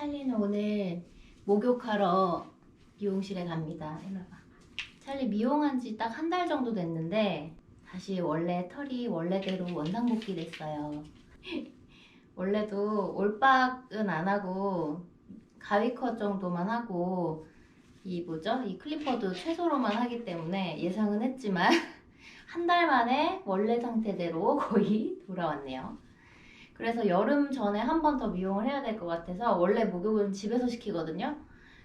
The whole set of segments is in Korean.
찰리는 오늘 목욕하러 미용실에 갑니다. 일로 봐. 찰리 미용한 지 딱 한 달 정도 됐는데 다시 원래 털이 원래대로 원상복귀 됐어요. 원래도 올박은 안 하고 가위컷 정도만 하고 이 뭐죠? 이 클리퍼도 최소로만 하기 때문에 예상은 했지만 한 달 만에 원래 상태대로 거의 돌아왔네요. 그래서 여름 전에 한 번 더 미용을 해야 될 것 같아서 원래 목욕은 집에서 시키거든요.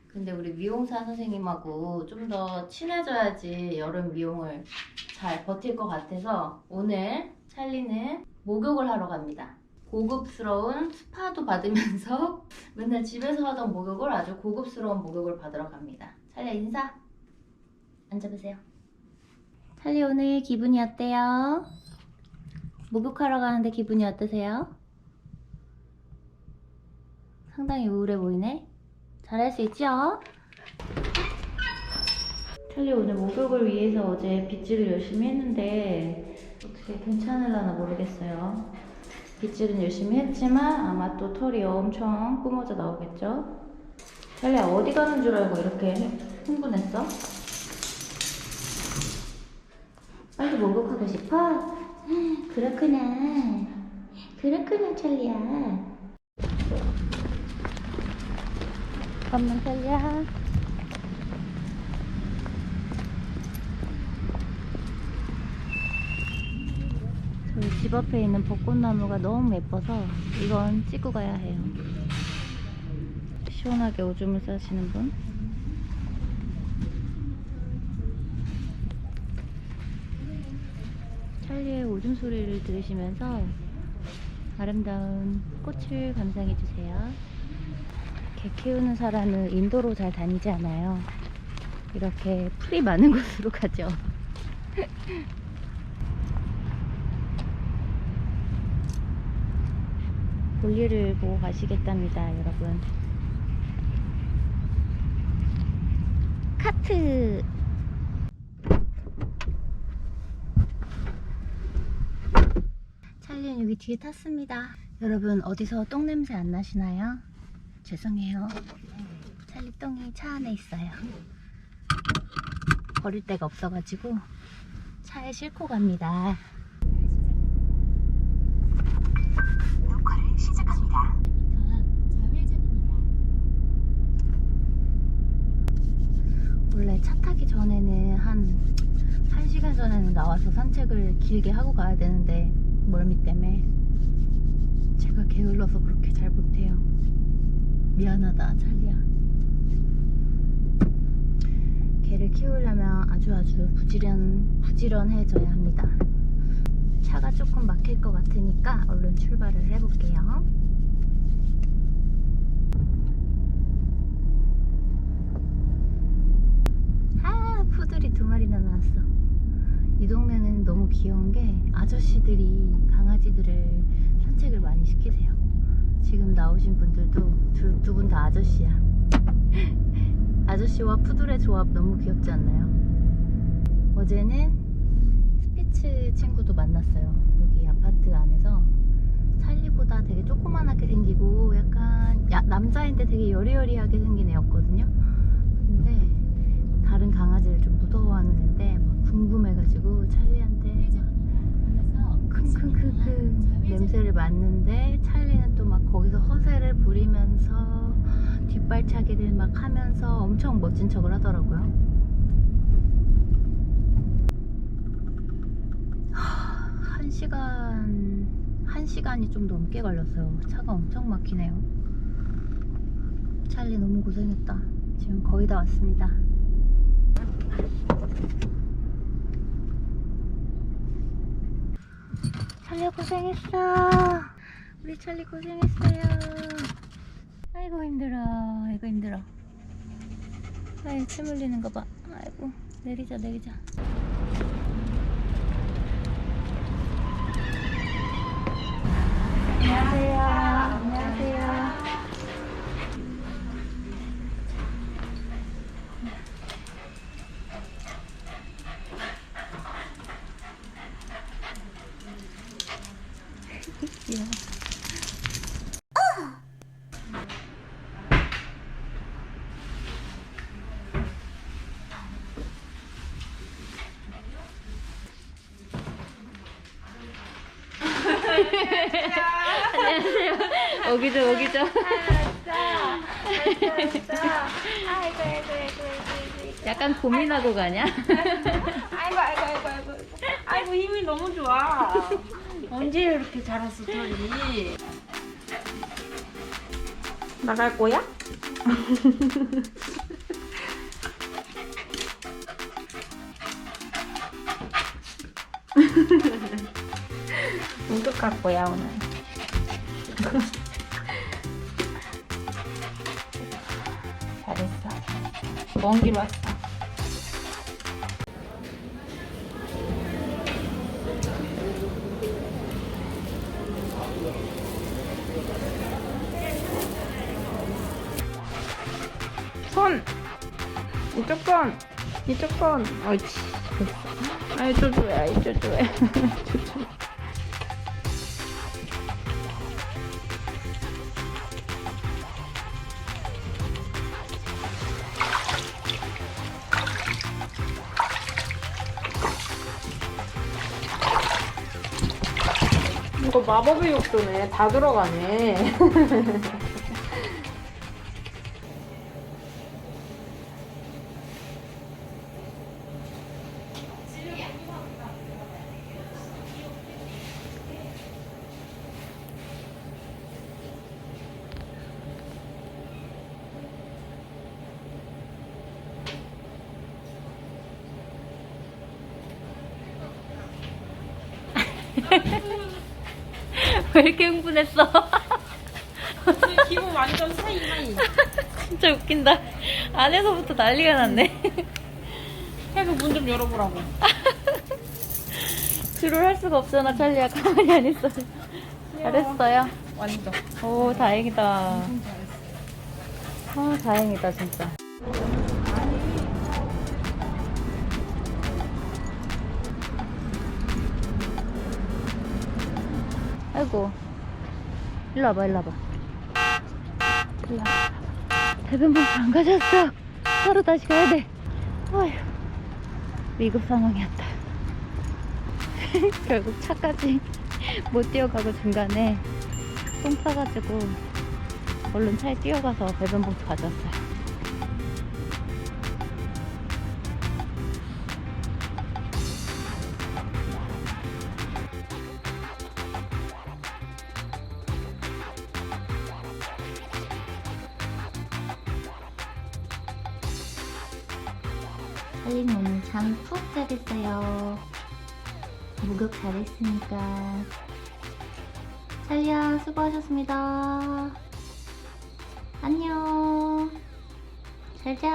근데 우리 미용사 선생님하고 좀 더 친해져야지 여름 미용을 잘 버틸 것 같아서 오늘 찰리는 목욕을 하러 갑니다. 고급스러운 스파도 받으면서 맨날 집에서 하던 목욕을 아주 고급스러운 목욕을 받으러 갑니다. 찰리 인사. 앉아보세요. 찰리 오늘 기분이 어때요? 목욕하러 가는데 기분이 어떠세요? 상당히 우울해 보이네. 잘할 수 있죠? 찰리 오늘 목욕을 위해서 어제 빗질을 열심히 했는데 어떻게 괜찮을라나 모르겠어요. 빗질은 열심히 했지만 아마 또 털이 엄청 뿜어져 나오겠죠? 찰리야 어디 가는 줄 알고 이렇게 흥분했어? 빨리 목욕하고 싶어? 그렇구나. 그렇구나, 찰리야. 잠깐만, 찰리야. 저희 집 앞에 있는 벚꽃나무가 너무 예뻐서 이건 찍고 가야 해요. 시원하게 오줌을 싸시는 분. 찰리의 오줌 소리를 들으시면서 아름다운 꽃을 감상해 주세요. 개 키우는 사람은 인도로 잘 다니지 않아요. 이렇게 풀이 많은 곳으로 가죠. 볼일을 보고 가시겠답니다, 여러분. 카트! 찰리는 여기 뒤에 탔습니다. 여러분 어디서 똥 냄새 안 나시나요? 죄송해요. 찰리 똥이 차 안에 있어요. 버릴 데가 없어가지고 차에 싣고 갑니다. 녹화를 시작합니다. 원래 차 타기 전에는 한 1시간 전에는 나와서 산책을 길게 하고 가야 되는데 멀미 때문에 제가 게을러서 그렇게 잘 못해요. 미안하다, 찰리야. 개를 키우려면 아주 아주 부지런, 부지런해져야 합니다. 차가 조금 막힐 것 같으니까 얼른 출발을 해볼게요. 아, 푸들이 두 마리나 나왔어. 이 동네는 너무 귀여운 게 아저씨들이 강아지들을 산책을 많이 시키세요. 지금 나오신 분들도 다 아저씨야. 아저씨와 푸들의 조합 너무 귀엽지 않나요? 어제는 스피츠 친구도 만났어요. 여기 아파트 안에서 찰리보다 되게 조그만하게 생기고 약간 야- 남자인데 되게 여리여리하게 생긴 애였거든요. 근데 다른 강아지를 좀 무서워하는 애인데 막 궁금해가지고 찰리한테 킁킁킁킁 냄새를 맡는데 찰리는 또 막 거기서 허세를 부리면서 뒷발차기를 막 하면서 엄청 멋진 척을 하더라고요. 하, 한 시간 한 시간이 좀 넘게 걸렸어요. 차가 엄청 막히네요. 찰리 너무 고생했다. 지금 거의 다 왔습니다. 찰리 고생했어. 우리 찰리 고생했어요. 아이고 힘들어. 아이고 힘들어. 아이 침 흘리는 거 봐. 아이고 내리자 내리자. 안녕하세요. 귀여워. 안녕하세요. 오기죠, 오기죠. 아이고 아이고 아이고 아이고 약간 고민하고 가냐? 아이고 아이고 아이고 아이고 아이고 힘이 너무 좋아 언제 이렇게 자랐어 털이 나갈 거야? 할 거야 오늘. 잘했어. 먼 길 왔어. 손! 이쪽 손! 이쪽 손! 옳지 아이 쪼쪼해 아이 쪼쪼해 이거 마법의 욕조네. 다 들어가네 왜 이렇게 흥분했어? 기분 완전 사이사이 진짜 웃긴다. 안에서부터 난리가 났네. 해서 문 좀 열어보라고 줄을 할 수가 없잖아, 찰리야. 가만히 안 있어. 잘했어요. 완전 오, 다행이다. 아, 다행이다, 진짜. 아이고. 일로 와봐, 일로 와봐. 일로 와봐. 대변봉투 안 가졌어. 하루 다시 가야 돼. 어휴. 위급 상황이었다. 결국 차까지 못 뛰어가고 중간에 똥 싸가지고 얼른 차에 뛰어가서 배변봉투 가져왔어요. 살림 오늘 잠 푹 자겠어요. 목욕 잘했으니까. 찰리야 수고하셨습니다. 안녕. 잘 자.